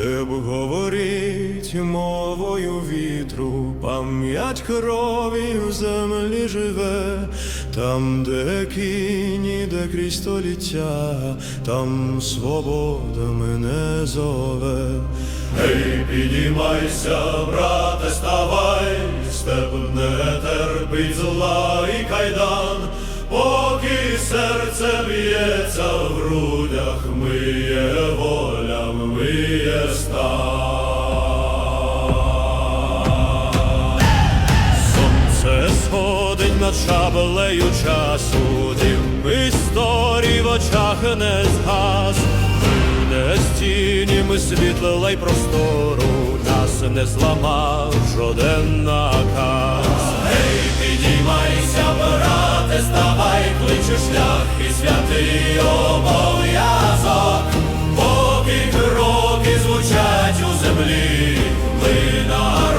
говорить мовою вітру, пам'ять крові в землі живе, там, де кіні, де крізь століття, там свобода мене зове. Ей, підіймайся, брате, ставай, степ не терпить зла і кайдан, поки серце б'ється в грудях, миє. Сонце сходить над шаблею часу, дим історії в очах не згас. Не стініми світла й простору нас не зламав жоден наказ. плина.